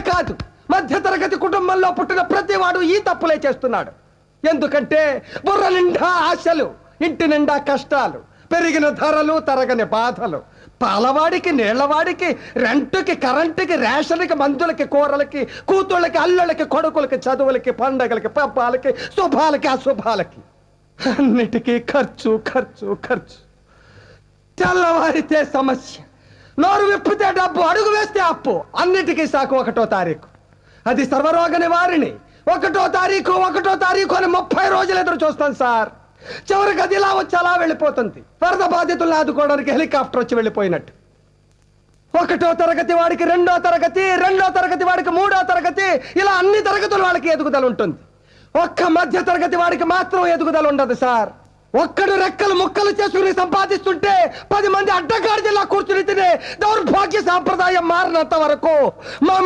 కాదు. మధ్యతరగతి కుటుంబంలో పుట్టిన ప్రతివాడు ఈ తప్పులే చేస్తున్నాడు. ఎందుకంటే బుర్ర నిండా ఆశలు ఇంటి నిండా కష్టాలు పెరిగిన ధరలు తరగని బాధలు. పాలవాడికి నీళ్ళవాడికి రెంటుకి కరెంటుకి రేషన్కి మందులకి కూరలకి కూతుళ్ళకి అల్లులకి కొడుకులకి చదువులకి పండగలకి పబ్బాలకి శుభాలకి అశుభాలకి. అన్నిటికీ ఖర్చు ఖర్చు ఖర్చు. తెల్లవారితే సమస్య. నోరు విప్పితే డబ్బు అడుగు వేస్తే అప్పు. అన్నిటికీ సాకు ఒకటో తారీఖు. అది సర్వరోగ నివారిణి. ఒకటో తారీఖు ఒకటో తారీఖు అని ముప్పై రోజులు ఎదురు చూస్తాం సార్. చివరికి అది ఇలా వచ్చి అలా వెళ్ళిపోతుంది. వరద బాధితులను ఆదుకోవడానికి హెలికాప్టర్ వచ్చి వెళ్ళిపోయినట్టు. ఒకటో తరగతి వాడికి రెండో తరగతి రెండో తరగతి వాడికి మూడో తరగతి ఇలా అన్ని తరగతుల వాళ్ళకి ఎదుగుదల ఉంటుంది. ఒక్క మధ్య తరగతి వాడికి మాత్రం ఎదుగుదల ఉండదు సార్. ఒక్కడు రెక్కలు ముక్కలు చేసుకుని సంపాదిస్తుంటే పది మంది అడ్డగాడిదలా కూర్చుని సాంప్రదాయం మారినంత వరకు మా